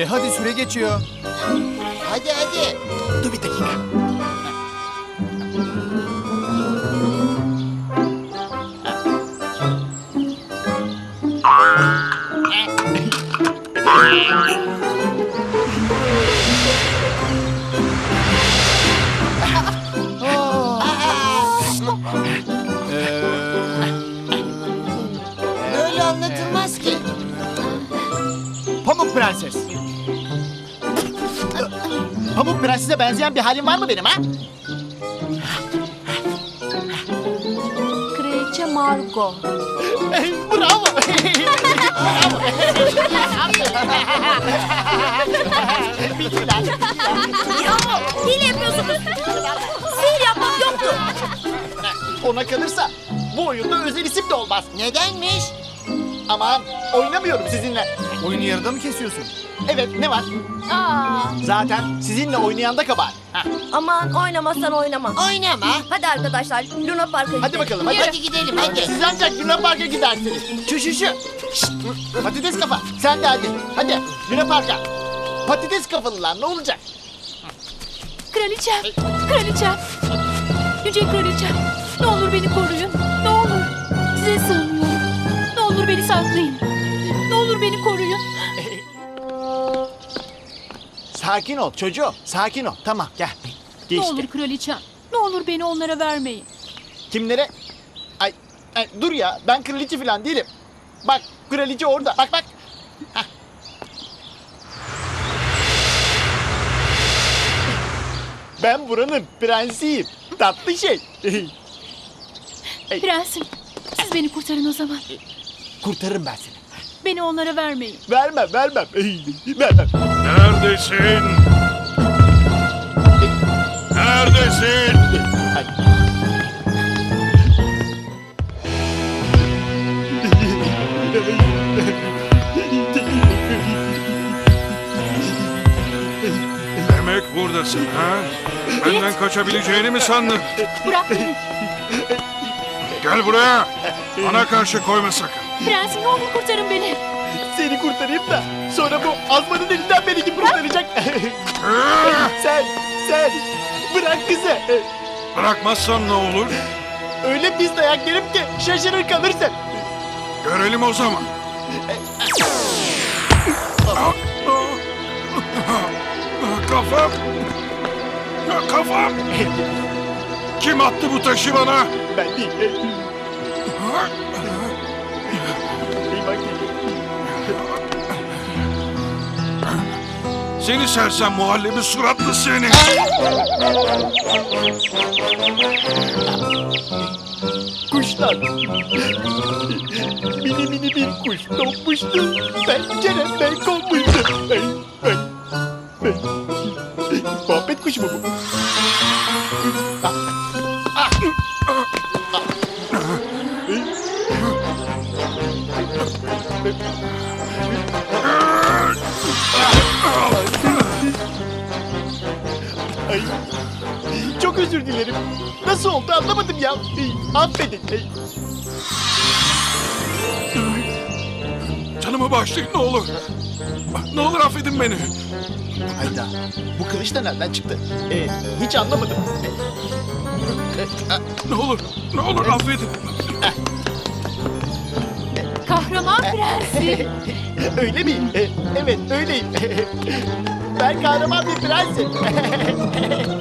E hadi süre geçiyor. Hadi hadi. Dur bir dakika. Böyle anlatılmaz ki. Pamuk Prenses. Benzeyen bir halim var mı benim ha? Kraliçe Margot. Bravo. Bildiler. Ya hile yapıyorsunuz. Sihir yapmak yoktu. Ona kalırsa bu oyunda özel isim de olmaz. Nedenmiş? Aman oynamıyorum sizinle. Oyunu yarıda mı kesiyorsun? Evet ne var? Aa, Zaten sizinle oynayan da kabahat. Ha, aman oynamazsan oynama. Oynama. Hadi arkadaşlar Luna Park'a gidelim. Hadi bakalım hadi. Hadi gidelim hadi. Siz ancak Luna Park'a gidersiniz. Şu şu şu. Şşt, Patates kafa. Sen de hadi. Hadi Luna Park'a. Patates kafalılar ne olacak? Kraliçem, kraliçem. Yüce kraliçem, ne olur beni koruyun. Ne olur. Size sığınıyorum. Olur beni saklayın. Ne olur beni koruyun. Sakin ol çocuğum. Sakin ol. Tamam gel. Ne Geçti. olur kraliçem. Ne olur beni onlara vermeyin. Kimlere? Ay, ay, dur ya ben kraliçe falan değilim. Bak kraliçe orada. Bak bak. Hah. Ben buranın prensiyim. Tatlı şey. Prensim, siz beni kurtarın o zaman. Kurtarırım ben seni. Beni onlara vermeyin. Vermem vermem. Vermem. Neredesin? Neredesin? Demek buradasın ha? Benden kaçabileceğini mi sandın? Bırak beni. Gel buraya. Bana karşı koyma sakın. Prensim ne olur kurtarın beni. Seni kurtarayım da sonra bu azmanın elinden beni kim kurtaracak? sen, sen bırak kızı. Bırakmazsan ne olur? Öyle pis dayak yerim ki şaşırır kalırsın. Görelim o zaman. Kafam. Kafam. Kim attı bu taşı bana? Ben değil. Seni sersem muhallebi suratlı seni. Kuşlar. Mini mini bir kuş doğmuştu. Penceremden konmuştu. Ay, ay, ay. Muhabbet kuşu mu bu? Ah, ah, ah. Ay, özür dilerim. Nasıl oldu anlamadım ya. Ay, Affedin. Canımı bağışlayın ne olur. Ne olur affedin beni. Hayda. Bu kılıç da nereden çıktı? Ee, hiç anlamadım. Ne olur, ne olur affedin. Kahraman prensim. Öyle miyim? Ee, evet öyleyim. ben kahraman bir prensim.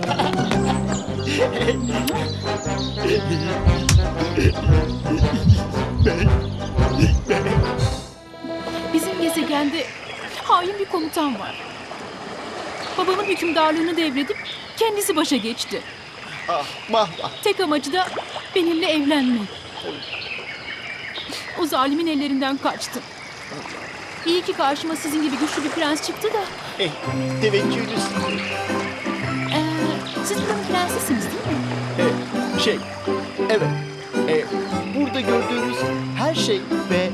komutan var. Babamın hükümdarlığını devredip kendisi başa geçti. ah, vah vah. Tek amacı da benimle evlenmek. O zalimin ellerinden kaçtım. İyi ki karşıma sizin gibi güçlü bir prens çıktı da. Eh, teveccühünüz. Ee, siz buranın prensesiniz değil mi? Ee, şey, evet. Ee, burada gördüğünüz her şey ve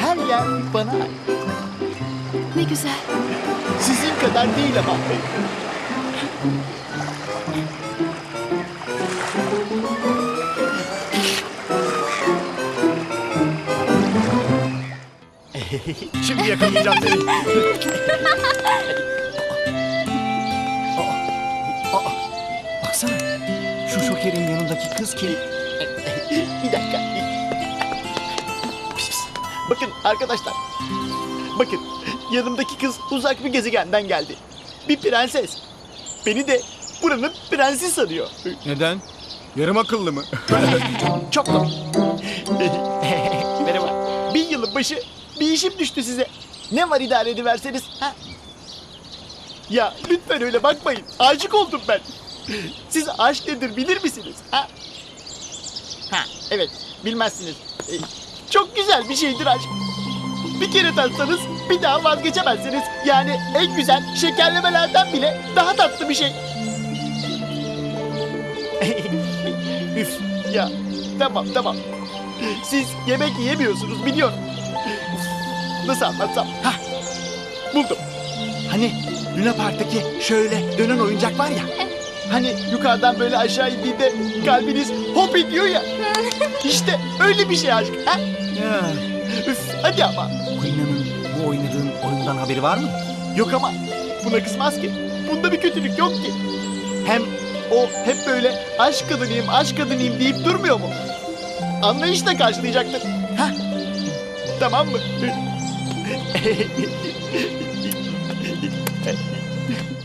her yer bana ait. Ne güzel. Sizin kadar değil ama. Şimdi yakalayacağım seni. Baksana. Şu şokerin yanındaki kız kim? bir dakika. Bakın arkadaşlar. Bakın yanımdaki kız uzak bir gezegenden geldi. Bir prenses. Beni de buranın prensi sanıyor. Neden? Yarım akıllı mı? Çok komik. Merhaba. Bir yılın başı bir işim düştü size. Ne var idare ediverseniz? Ha? Ya lütfen öyle bakmayın. Aşık oldum ben. Siz aşk nedir bilir misiniz? Ha? Ha, evet bilmezsiniz. Ee, Çok güzel bir şeydir aşk. Bir kere tatsanız bir daha vazgeçemezsiniz. Yani en güzel şekerlemelerden bile daha tatlı bir şey. Üf ya tamam tamam. Siz yemek yiyemiyorsunuz biliyorum. Nasıl anlatsam? Hah buldum. Hani Luna Park'taki şöyle dönen oyuncak var ya. Hani yukarıdan böyle aşağı indiğinde kalbiniz hop ediyor ya. İşte öyle bir şey aşk. Ha? Ya, Üf, hadi ama. Bu bundan haberi var mı? Yok ama buna kızmaz ki. Bunda bir kötülük yok ki. Hem o hep böyle aşk kadınıyım, aşk kadınıyım deyip durmuyor mu? Anlayışla karşılayacaktır. Hah. Tamam mı?